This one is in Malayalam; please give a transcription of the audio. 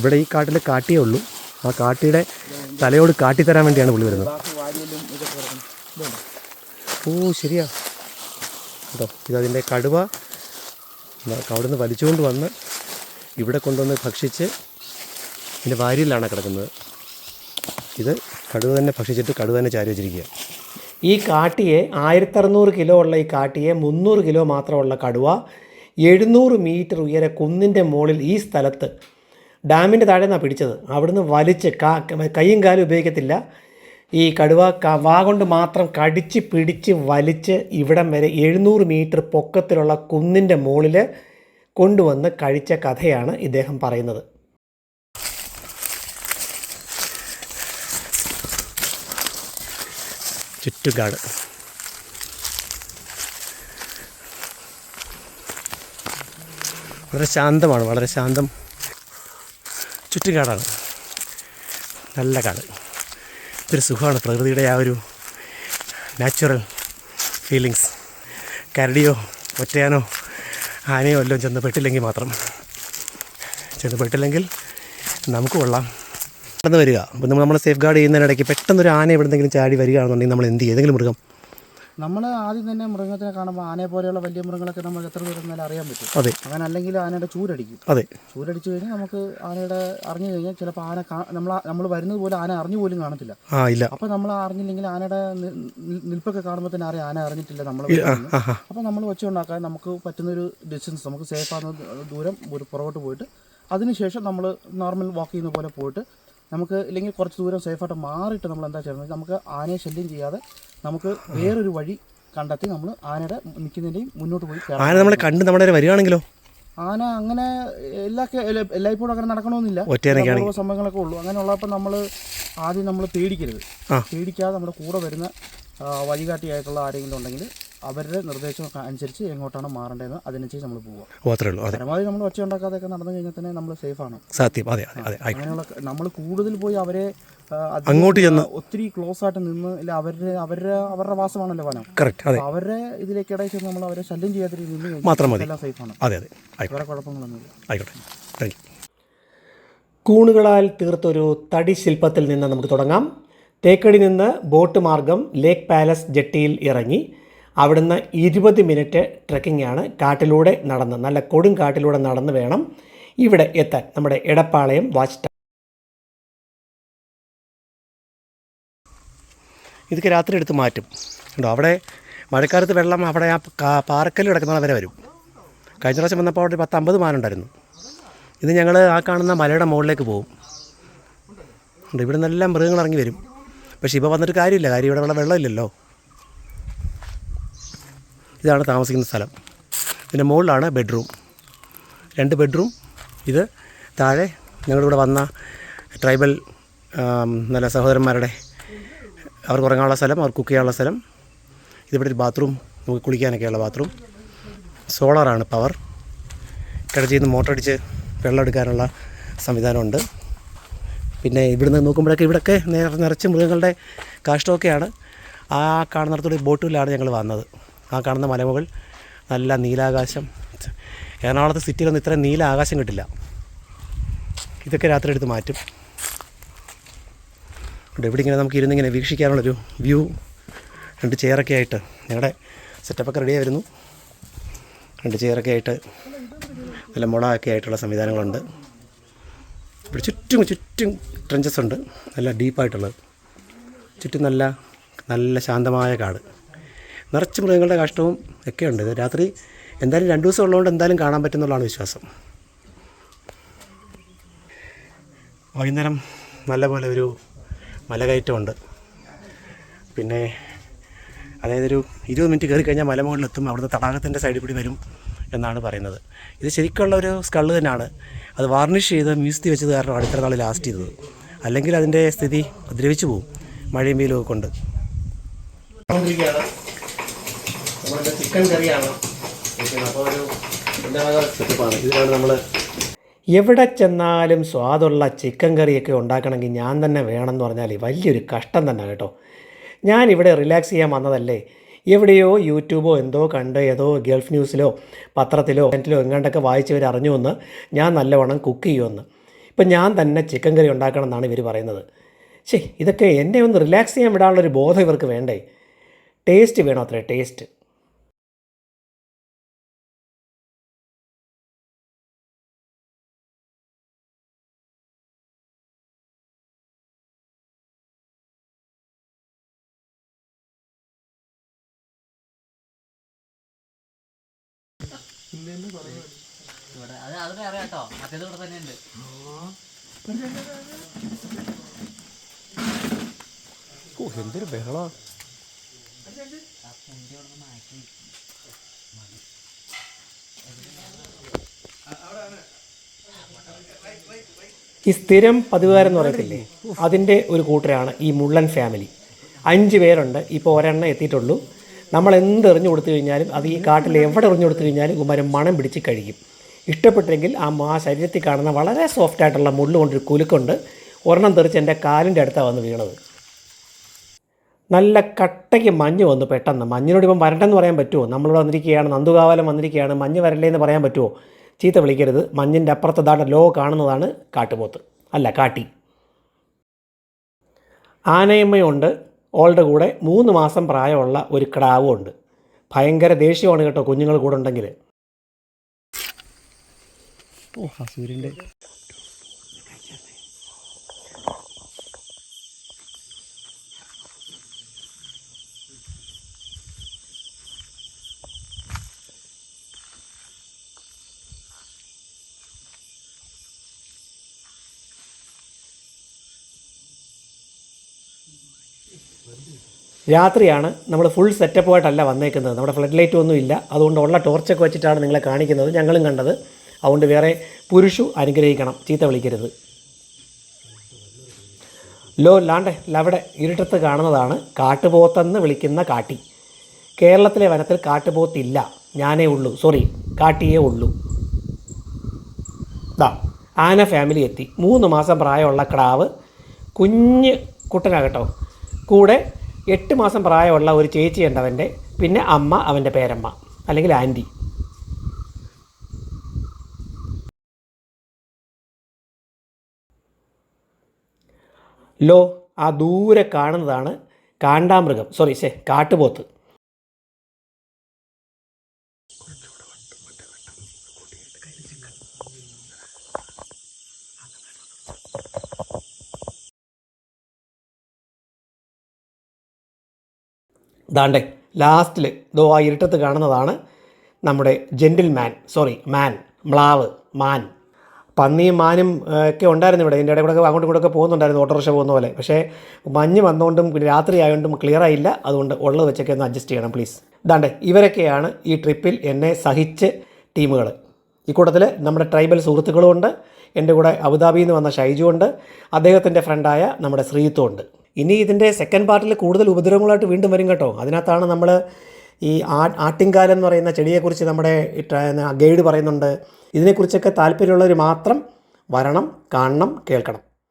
ഇവിടെ ഈ കാട്ടിൽ കാട്ടിയേ ഉള്ളൂ. ആ കാട്ടിയുടെ തലയോട് കാട്ടി തരാൻ വേണ്ടിയാണ് പുള്ളി വരുന്നത്. ഓ ശരിയാ. കേട്ടോ ഇതതിന്റെ കടുവ. അവിടെ അവിടുന്ന് വലിച്ചുകൊണ്ട് വന്ന് ഇവിടെ കൊണ്ടുവന്ന് ഭക്ഷിച്ച് ഇതിന്റെ വാരിയിലാണ് കിടക്കുന്നത്. ഇത് കടുവ തന്നെ ഭക്ഷിച്ചിട്ട് കടുവ തന്നെ ചാരി വെച്ചിരിക്കുക. ഈ കാട്ടിയെ ആയിരത്തറുന്നൂറ് കിലോ ഉള്ള ഈ കാട്ടിയെ മുന്നൂറ് കിലോ മാത്രമുള്ള കടുവ എഴുന്നൂറ് മീറ്റർ ഉയരെ കുന്നിന്റെ മുകളിൽ ഈ സ്ഥലത്ത് ഡാമിന്റെ താഴെ നിന്നാണ് പിടിച്ചത്. അവിടുന്ന് വലിച്ച് കാ കൈയും കാലും ഉപയോഗിക്കത്തില്ല. ഈ കടുവ വാ കൊണ്ട് മാത്രം കടിച്ച് പിടിച്ച് വലിച്ച് ഇവിടം വരെ എഴുന്നൂറ് മീറ്റർ പൊക്കത്തിലുള്ള കുന്നിന്റെ മുകളിൽ കൊണ്ടുവന്ന് കഴിച്ച കഥയാണ് ഇദ്ദേഹം പറയുന്നത്. ചുറ്റുകാട്. വളരെ ശാന്തമാണ് വളരെ ശാന്തം. ചുറ്റുകാടാണ്. നല്ല കാട്. ഒരു സുഖമാണ്. പ്രകൃതിയുടെ ആ ഒരു നാച്ചുറൽ ഫീലിങ്സ് കരടിയോ ഒറ്റയാനോ ആനയോ എല്ലാം ചെന്ന് പെട്ടില്ലെങ്കിൽ മാത്രം. ചെന്ന് പെട്ടില്ലെങ്കിൽ നമുക്ക് കൊള്ളാം. പെട്ടെന്ന് വരിക. അപ്പം നമ്മൾ നമ്മളെ സേഫ് ഗാർഡ് ചെയ്യുന്നതിനിടയ്ക്ക് പെട്ടെന്നൊരു ആന എവിടെന്തെങ്കിലും ചാടി വരികയാണെന്നുണ്ടെങ്കിൽ നമ്മൾ എന്ത് ചെയ്യും? ഏതെങ്കിലും മൃഗം നമ്മൾ ആദ്യം തന്നെ മൃഗത്തിനെ കാണുമ്പോൾ ആനയെ പോലെയുള്ള വലിയ മൃഗങ്ങളൊക്കെ നമ്മൾ എത്ര ദൂരം എന്നാലും അറിയാൻ പറ്റും. അതെ. അങ്ങനെ അല്ലെങ്കിൽ ആനയുടെ ചൂരടിക്കും. അതെ. ചൂരടിച്ചു കഴിഞ്ഞാൽ നമുക്ക് ആനയുടെ അറിഞ്ഞു കഴിഞ്ഞാൽ ചിലപ്പോൾ ആന നമ്മൾ നമ്മൾ വരുന്നത് പോലെ ആന അറിഞ്ഞു പോലും കാണത്തില്ല. ആ ഇല്ല. അപ്പോൾ നമ്മൾ അറിഞ്ഞില്ലെങ്കിൽ ആനയുടെ നിൽപ്പൊക്കെ കാണുമ്പോൾ തന്നെ അറിയാം ആന അറിഞ്ഞിട്ടില്ല നമ്മൾ അപ്പോൾ നമ്മൾ വെച്ച് ഉണ്ടാക്കാൻ നമുക്ക് പറ്റുന്നൊരു ഡിസ്റ്റൻസ് നമുക്ക് സേഫ് ആകുന്ന ദൂരം ഒരു പുറകോട്ട് പോയിട്ട് അതിനുശേഷം നമ്മൾ നോർമൽ വാക്ക് ചെയ്യുന്ന പോലെ പോയിട്ട് നമുക്ക് ഇല്ലെങ്കിൽ കുറച്ച് ദൂരം സേഫായിട്ട് മാറിയിട്ട് നമ്മൾ എന്താ ചെയ്യുന്നത്? നമുക്ക് ആനയെ ശല്യം ചെയ്യാതെ നമുക്ക് വേറൊരു വഴി കണ്ടെത്തി നമ്മൾ ആനയുടെ നിൽക്കുന്നതിന്റെയും മുന്നോട്ട് പോയി ആന നമ്മളെ കണ്ട് നമ്മുടെ വരെ വരികയാണെങ്കിലോ ആന അങ്ങനെ എല്ലാ എല്ലായ്പ്പോഴും അങ്ങനെ നടക്കണമെന്നില്ല. ഓരോ സമയങ്ങളൊക്കെ സംഭവങ്ങളൊക്കെ ഉള്ളൂ. അങ്ങനെയുള്ളപ്പോൾ നമ്മൾ ആദ്യം നമ്മൾ പേടിക്കരുത്. പേടിക്കാതെ നമ്മുടെ കൂടെ വരുന്ന വഴികാട്ടിയായിട്ടുള്ള ആരെങ്കിലും ഉണ്ടെങ്കിൽ അവരുടെ നിർദ്ദേശം അനുസരിച്ച് എങ്ങോട്ടാണ് മാറേണ്ടതെന്ന് അതിനനുസരിച്ച് നമ്മൾ പോവുക അത്രേ ഉള്ളൂ പരമാവധി നമ്മൾ ഒച്ച ഉണ്ടാക്കാതെയൊക്കെ നടന്നു കഴിഞ്ഞാൽ തന്നെ നമ്മൾ ആണ്. സത്യം അതെ അതെ അങ്ങനെയുള്ള നമ്മൾ കൂടുതൽ പോയി അവരെ അങ്ങോട്ട് ചെന്ന് ഒത്തിരി ക്ലോസ് ആയിട്ട് നിന്ന് ഇല്ല അവരുടെ അവരുടെ അവരുടെ വാസമാണല്ലോ വനം. കറക്റ്റ് അതെ. അവരുടെ ഇതിലേക്ക് ഇടയിൽ ചെന്ന് നമ്മൾ അവരെ ശല്യം ചെയ്യാത്ത രീതിയിൽ നിന്ന് മാത്രം മതി. സേഫ് ആണ് അതെ അതെ വേറെ കുഴപ്പങ്ങളൊന്നുമില്ല. ആയിക്കോട്ടെ. താങ്ക് യു കൂണുകളാൽ തീർത്തൊരു തടി ശില്പത്തിൽ നിന്ന് നമുക്ക് തുടങ്ങാം. തേക്കടി നിന്ന് ബോട്ട് മാർഗം ലേക്ക് പാലസ് ജെട്ടിയിൽ ഇറങ്ങി. അവിടുന്ന് ഇരുപത് മിനിറ്റ് ട്രെക്കിംഗ് ആണ് കാട്ടിലൂടെ നടന്ന് നല്ല കൊടും കാട്ടിലൂടെ നടന്ന് വേണം ഇവിടെ എത്താൻ. നമ്മുടെ എടപ്പാളയം വാച്ച് ടവർ ഇതൊക്കെ രാത്രി എടുത്ത് മാറ്റും. കേട്ടോ അവിടെ മഴക്കാലത്ത് വെള്ളം അവിടെ ആ പാറക്കല്ല് കിടക്കുന്ന വരെ കഴിഞ്ഞ പ്രാവശ്യം വന്നപ്പോൾ അവിടെ പത്ത് അമ്പത് മാനുണ്ടായിരുന്നു ഇത് ഞങ്ങൾ ആ കാണുന്ന മലയുടെ മുകളിലേക്ക് പോകും. ഉണ്ട് ഇവിടെ നിന്നെല്ലാം മൃഗങ്ങൾ ഇറങ്ങി വരും. പക്ഷേ ഇപ്പോൾ വന്നിട്ട് കാര്യമില്ല കാര്യം ഇവിടെ വെള്ളം വെള്ളമില്ലല്ലോ. ഇതാണ് താമസിക്കുന്ന സ്ഥലം. പിന്നെ മുകളിലാണ് ബെഡ്റൂം. രണ്ട് ബെഡ്റൂം. ഇത് താഴെ ഞങ്ങളുടെ ഇവിടെ വന്ന ട്രൈബൽ നല്ല സഹോദരന്മാരുടെ അവർക്ക് ഉറങ്ങാനുള്ള സ്ഥലം അവർക്ക് കുക്ക് ചെയ്യാനുള്ള സ്ഥലം. ഇതിവിടെ ഒരു ബാത്റൂം നമുക്ക് കുളിക്കാനൊക്കെയുള്ള ബാത്റൂം. സോളാറാണ് പവർ. കിടച്ചിൽ നിന്ന് മോട്ടർ അടിച്ച് വെള്ളം എടുക്കാനുള്ള സംവിധാനമുണ്ട്. പിന്നെ ഇവിടുന്ന് നോക്കുമ്പോഴൊക്കെ ഇവിടെയൊക്കെ നിറ നിറച്ച് മൃഗങ്ങളുടെ കാഷ്ടമൊക്കെയാണ്. ആ കാണുന്നിടത്തോടെ ബോട്ടിലാണ് ഞങ്ങൾ വന്നത്. ആ കാണുന്ന മലമുകൾ നല്ല നീലാകാശം. എറണാകുളത്ത് സിറ്റിയിലൊന്നും ഇത്ര നീല ആകാശം കിട്ടില്ല. ഇതൊക്കെ രാത്രി എടുത്ത് മാറ്റും. ഇവിടെ ഇങ്ങനെ നമുക്ക് ഇരുന്നിങ്ങനെ വീക്ഷിക്കാനുള്ളൊരു വ്യൂ. രണ്ട് ചെയറൊക്കെ ആയിട്ട് ഞങ്ങളുടെ സെറ്റപ്പൊക്കെ റെഡി ആയിരുന്നു. രണ്ട് ചെയറൊക്കെ ആയിട്ട് നല്ല മുളയൊക്കെ ആയിട്ടുള്ള സംവിധാനങ്ങളുണ്ട്. ഇവിടെ ചുറ്റും ചുറ്റും ട്രഞ്ചസ് ഉണ്ട്. നല്ല ഡീപ്പായിട്ടുള്ളത് ചുറ്റും നല്ല നല്ല ശാന്തമായ കാട്. നിറച്ച് മൃഗങ്ങളുടെ കാഷ്ടവും ഒക്കെ ഉണ്ട് രാത്രി എന്തായാലും രണ്ട് ദിവസം ഉള്ളതുകൊണ്ട് എന്തായാലും കാണാൻ പറ്റുന്നുള്ളതാണ് വിശ്വാസം. വൈകുന്നേരം നല്ലപോലെ ഒരു മലകയറ്റമുണ്ട്. പിന്നെ അതായത് ഒരു ഇരുപത് മിനിറ്റ് കയറി കഴിഞ്ഞാൽ മലമുകളിലെത്തും. അവിടുത്തെ തടാകത്തിന്റെ സൈഡിൽ കൂടി വരും എന്നാണ് പറയുന്നത്. ഇത് ശരിക്കുള്ള ഒരു സ്കള്ള് തന്നെയാണ്. അത് വാർണിഷ് ചെയ്ത് മ്യൂസിയത്തിൽ വെച്ചത് കാരണം അടുത്ത നാൾ ലാസ്റ്റ് ചെയ്തത്. അല്ലെങ്കിൽ അതിന്റെ സ്ഥിതി ദ്രവിച്ചു പോകും മഴയും വെയിലും ഒക്കെ കൊണ്ട്. ചിക്കൻ കറിയാണ്? അപ്പോൾ ഒരു സെറ്റപ്പാണ് ഇതിലാണ് നമ്മൾ എവിടെ ചെന്നാലും സ്വാദുള്ള ചിക്കൻ കറിയൊക്കെ ഉണ്ടാക്കണമെങ്കിൽ ഞാൻ തന്നെ വേണമെന്ന് പറഞ്ഞാൽ വലിയൊരു കഷ്ടം തന്നെ കേട്ടോ. ഞാൻ ഇവിടെ റിലാക്സ് ചെയ്യാൻ വന്നതല്ലേ? എവിടെയോ യൂട്യൂബോ എന്തോ കണ്ട് ഏതോ ഗൾഫ് ന്യൂസിലോ പത്രത്തിലോ എന്റിലോ എങ്ങാണ്ടൊക്കെ വായിച്ചവർ അറിഞ്ഞു എന്ന് ഞാൻ നല്ലവണ്ണം കുക്ക് ചെയ്യുമെന്ന് ഇപ്പം ഞാൻ തന്നെ ചിക്കൻ കറി ഉണ്ടാക്കണം എന്നാണ് ഇവർ പറയുന്നത്. ശേ ഇതൊക്കെ എന്നെ ഒന്ന് റിലാക്സ് ചെയ്യാൻ വിടാനുള്ളൊരു ബോധം ഇവർക്ക് വേണ്ടേ? ടേസ്റ്റ് വേണോ അത്രേ ടേസ്റ്റ് ഇവിടെ അത് അതിനെ അറിയാം കേട്ടോ. മറ്റേത് ഇവിടെ തന്നെ ഉണ്ട് ഓ എന്തൊരു ബഹളാ. ഈ സ്ഥിരം പതിവുകാരെന്ന് പറയത്തില്ലേ? അതിന്റെ ഒരു കൂട്ടരാണ് ഈ മുള്ളൻ ഫാമിലി. അഞ്ച് പേരുണ്ട്. ഇപ്പോൾ ഒരെണ്ണം എത്തിയിട്ടുള്ളൂ. നമ്മൾ എന്ത് എറിഞ്ഞു കൊടുത്തു കഴിഞ്ഞാലും അത് ഈ കാട്ടിൽ എവിടെ എറിഞ്ഞു കൊടുത്തു കഴിഞ്ഞാലും കുമാരൻ മണം പിടിച്ച് കഴിക്കും. ഇഷ്ടപ്പെട്ടെങ്കിൽ ആ ആ ശരീരത്തിൽ കാണുന്ന വളരെ സോഫ്റ്റ് ആയിട്ടുള്ള മുള്ളു കൊണ്ടൊരു കുലുക്കൊണ്ട്. ഒരെണ്ണം തെറിച്ച് എന്റെ കാലിന്റെ അടുത്താണ് വന്ന് വീണത്. നല്ല കട്ടയ്ക്ക് മഞ്ഞ് വന്നു പെട്ടെന്ന്. മഞ്ഞിനോട് ഇപ്പം വരണ്ടെന്ന് പറയാൻ പറ്റുമോ? നമ്മളിവിടെ വന്നിരിക്കുകയാണ് നന്ദുകാവലം വന്നിരിക്കുകയാണ് മഞ്ഞ് വരല്ലേ എന്ന് പറയാൻ പറ്റുമോ? ചീത്ത വിളിക്കരുത്. മഞ്ഞിന്റെ അപ്പുറത്ത് ദാണ്ട ലോ കാണുന്നതാണ് കാട്ടുപോത്ത്. അല്ല കാട്ടി. ആനയമ്മയുണ്ട്. ഓളുടെ കൂടെ മൂന്ന് മാസം പ്രായമുള്ള ഒരു കിടാവും ഉണ്ട്. ഭയങ്കര ദേഷ്യമാണ് കേട്ടോ കുഞ്ഞുങ്ങൾ കൂടെ ഉണ്ടെങ്കിൽ ഓ സൂര്യന്റെ രാത്രിയാണ് നമ്മൾ ഫുൾ സെറ്റപ്പുമായിട്ടല്ല വന്നേക്കുന്നത്. നമ്മുടെ ഫ്ലഡ് ലൈറ്റ് ഒന്നും ഇല്ല. അതുകൊണ്ട് ഉള്ള ടോർച്ചൊക്കെ വെച്ചിട്ടാണ് നിങ്ങളെ കാണിക്കുന്നത്. ഞങ്ങളും കണ്ടത്. അതുകൊണ്ട് വേറെ പുരുഷു അനുഗ്രഹിക്കണം. ചീത്ത വിളിക്കരുത്. ലോ ലാണ്ടെ ലവിടെ ഇരുട്ടത്ത് കാണുന്നതാണ് കാട്ടുപോത്തെന്ന് വിളിക്കുന്ന കാട്ടി. കേരളത്തിലെ വനത്തിൽ കാട്ടുപോത്തില്ല. ഞാനേ ഉള്ളൂ. സോറി കാട്ടിയേ ഉള്ളൂ. ദാ ആന ഫാമിലി എത്തി. മൂന്ന് മാസം പ്രായമുള്ള കടാവ് കുഞ്ഞ് കുട്ടനാകട്ടോ കൂടെ എട്ട് മാസം പ്രായമുള്ള ഒരു ചേച്ചിയുണ്ട് അവന്റെ പിന്നെ അമ്മ അവന്റെ പേരമ്മ അല്ലെങ്കിൽ ആന്റി. ലോ ആ ദൂരെ കാണുന്നതാണ് കാണ്ടാമൃഗം. സോറി ശേ കാട്ടുപോത്ത്. ദാണ്ടെ ലാസ്റ്റിൽ ദോ ആ ഇരുട്ടത്ത് കാണുന്നതാണ് നമ്മുടെ ജെന്റിൽ മാൻ സോറി മാൻ മ്ലാവ് മാൻ. പന്നിയും മാനും ഒക്കെ ഉണ്ടായിരുന്നു ഇവിടെ. ഇതിന്റെ ഇടയിൽ കൂടെ അങ്ങോട്ടും ഇങ്ങോട്ടൊക്കെ പോകുന്നുണ്ടായിരുന്നു ഓട്ടോറിക്ഷ പോകുന്ന പോലെ. പക്ഷേ മഞ്ഞ് വന്നുകൊണ്ടും രാത്രി ആയതുകൊണ്ടും ക്ലിയർ ആയില്ല. അതുകൊണ്ട് ഉള്ളത് വെച്ചൊക്കെ ഒന്ന് അഡ്ജസ്റ്റ് ചെയ്യണം പ്ലീസ് ദാണ്ടേ ഇവരൊക്കെയാണ് ഈ ട്രിപ്പിൽ എന്നെ സഹിച്ച് ടീമുകൾ ഈ കൂട്ടത്തിൽ നമ്മുടെ ട്രൈബൽ സുഹൃത്തുക്കളുമുണ്ട് എന്റെ കൂടെ അബുദാബിയിൽ നിന്ന് വന്ന ഷൈജു ഉണ്ട്. അദ്ദേഹത്തിന്റെ ഫ്രണ്ടായ നമ്മുടെ ശ്രീത്വം ഉണ്ട്. ഇനി ഇതിന്റെ സെക്കൻഡ് പാർട്ടിൽ കൂടുതൽ ഉപദ്രവങ്ങളായിട്ട് വീണ്ടും വരും കേട്ടോ. അതിനകത്താണ് നമ്മൾ ഈ ആ ആട്ടിൻകാലം എന്ന് പറയുന്ന ചെടിയെക്കുറിച്ച് നമ്മുടെ ഗൈഡ് പറയുന്നുണ്ട്. ഇതിനെക്കുറിച്ചൊക്കെ താല്പര്യമുള്ളവർ മാത്രം വരണം കാണണം കേൾക്കണം.